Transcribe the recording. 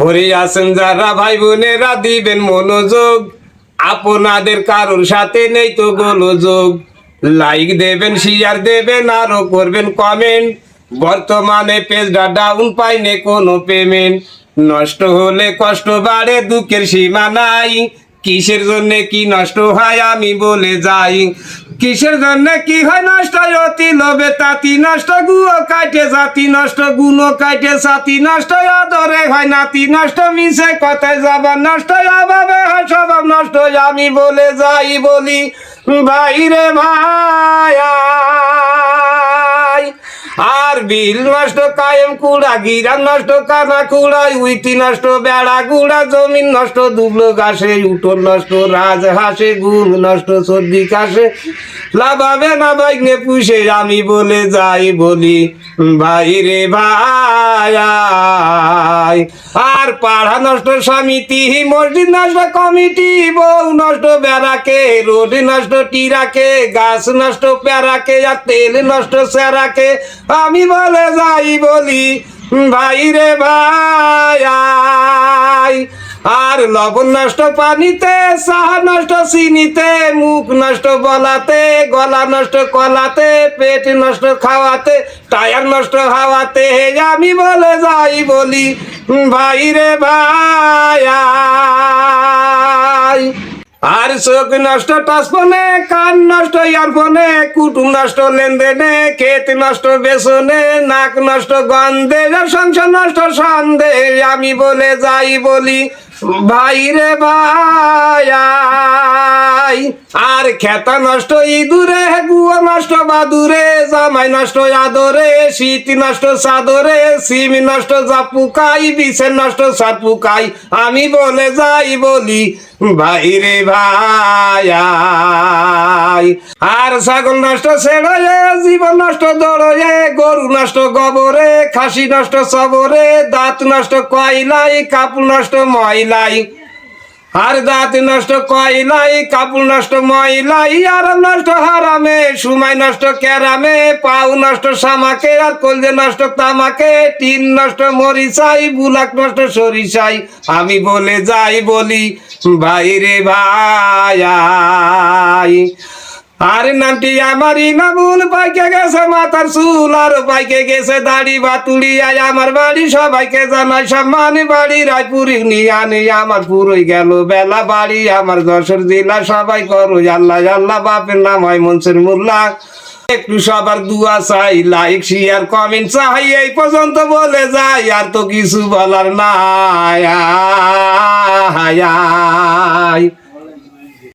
হরি আছেন যারা ভাই বোনেরা দিবেন মনোযোগ। আপনাদের কারোর সাথে নেই তো গোলযোগ। লাইক দেবেন শেয়ার দেবেন, আরও করবেন কমেন্ট বর্তমানে পেজটা ডাউন পাইনে কোনো পেমেন্ট নষ্ট হলে কষ্ট বাড়ে, দুঃখের সীমা নাই। কিসের জন্য কি নষ্ট হয় আমি বলে যাই। কিসের জন্য কি হয় নষ্ট? অতি লোভে তাতি নষ্ট গুও কাটে জাতি নষ্ট, গুণ কাটে সাতি নষ্ট আদরে হয় নাতি নষ্ট মিশে কথায় যাবার নষ্ট অভাবে হয় স্বভাব নষ্ট, আমি বলে যাই বলি ভাইরে ভাই আর বিল নষ্ট কায়েম কুড়া গিরা নষ্ট কানা কুড়া, উইটি নষ্ট বেড়া গুড়া, জমিন নষ্ট দুবলো ঘাসে, উঠোন নষ্ট রাজ হাসে গুম নষ্ট সর্দি কাশে। লাভাবে না বাইনে পুষে, আমি বলে যাই বলি, ভাই রে ভাই আর পাড়া নষ্ট সমিতি, মসজিদ নষ্ট কমিটি, বউ নষ্ট বেড়াকে, রোড নষ্ট টিরাকে, গাছ নষ্ট প্যারাকে, আর তেল নষ্ট স্যারাকে। আমি বলে যাই বলি, ভাই রে ভাই লবণ নষ্ট পানিতে চাহা নষ্ট চিনিতে, মুখ নষ্ট বলাতে, গলা নষ্ট কলাতে, পেট নষ্ট খাওয়াতে, টায়ার নষ্ট হাওয়াতে আমি বলে যাই বলি ভাই রে ভাই আর চোখ নষ্ট টাসপনে কান নষ্ট ইয়ার ইয়ারফোনে, কুটুম নষ্ট লেনদেনে ক্ষেত নষ্ট বেসনে, নাক নষ্ট গন্ধে সংসার নষ্ট সন্ধে, আমি বলে যাই বলি ভাই রে ভাই আর খেতা নষ্ট ইঁদুরে, গুয়া নষ্ট বাদুরে, জামাই নষ্ট আদরে, শীত নষ্ট চাদরে, সিম নষ্ট জাপুকাই, বিষের নষ্ট সাপুকাই, আমি বলে যাই বলি ভাই রে ভাই আর ছাগল নষ্ট ছেড়ে জীবন নষ্ট দড়ে গরু নষ্ট গবরে, খাসি নষ্ট সবরে, দাঁত নষ্ট কয়লাই, কাপড় নষ্ট ময়লাই। আর দাঁত নষ্ট কয়লাই কাপড় নষ্ট ময়লাই আর নষ্ট হারামে সময় নষ্ট ক্যারামে পাউ নষ্ট সামাকে, আর কলজে নষ্ট তামাকে, টিন নষ্ট মরিচাই, বুলাক নষ্ট সরিষাই আমি বলে যাই বলি ভাই রে ভাই আর নামটি আমারই নামুল পাইকে গেছে মাথার চুল, আর পাইকে গেছে দাড়ি বাতুড়ি, আয় আমার বাড়ি সবাইকে জানাই সম্মান। বাড়ি রায়পুরি নিয়ে আমার পুরোই গেল বেলা বাড়ি, আমার যশোর জেলা সবাই করো আল্লাহ আল্লাহ বাপের নাম হয় মনসুর মোল্লা। একটু সবার দুয়া চাই, লাইক শেয়ার কমেন্ট চাই, এই পর্যন্ত বলে যাই, আর তো কিছু বলার নাই।